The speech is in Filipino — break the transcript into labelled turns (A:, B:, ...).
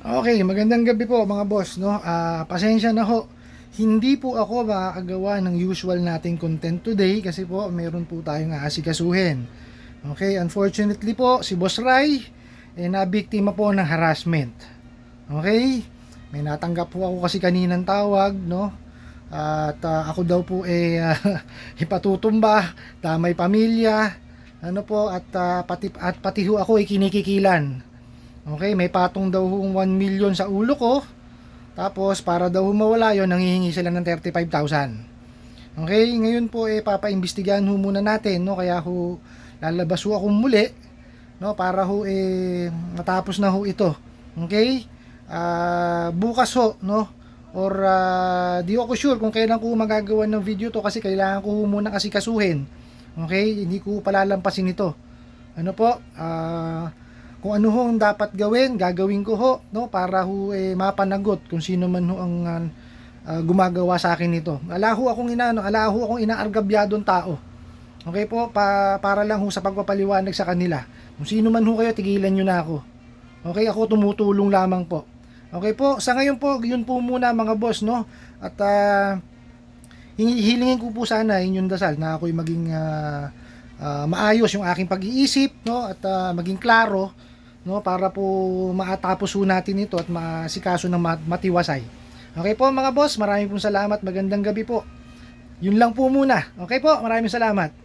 A: Okay, magandang gabi po mga boss, no? Ah, pasensya na ho. Hindi po ako makakagawa ng usual nating content today kasi po meron po tayong aasikasuhin. Okay, unfortunately po si Boss Rai eh nabiktima po ng harassment. Okay? May natanggap po ako kasi kaninang tawag, no? At ah, ako daw po eh ah, ipatutumba, damay pamilya, ano po at ah, pati at pati ho ako ay kinikikilan. Okay, may patong daw hong 1 million sa ulo ko. Tapos para daw mawala yon nanghihingi sila ng 35,000. Okay, ngayon po eh papaimbestigahan ho muna natin, no? Kaya ho lalabas ho akong muli, no? Para ho eh matapos na ho ito. Okay? Ah, bukas ho, no? Or ah, di ako sure kung kailan ko magagawa ng video to kasi kailangan ko muna kasi kasuhin. Okay? Hindi ko palalampasin ito. Ano po? Ah, kung ano ho ang dapat gawin, gagawin ko ho, no, para ho eh, mapanagot kung sino man ho ang ah, gumagawa sa akin nito. Ala ho akong inaano, ala ho akong inaargabyadong tao. Okay po, pa, para lang ho sa pagpapaliwanag sa kanila. Kung sino man ho kayo, tigilan nyo na ako. Okay, ako tumutulong lamang po. Okay po, sa ngayon po, yun po muna mga boss, no? At hingi- hilingin ko po sana inyong dasal na ako'y maging ah, ah, maayos yung aking pag-iisip, no? At ah, maging klaro, no? Para po maatapos po natin ito at masikaso ng mat- matiwasay. Okay po mga boss, maraming pong salamat. Magandang gabi po. Yun lang po muna. Okay po, maraming salamat.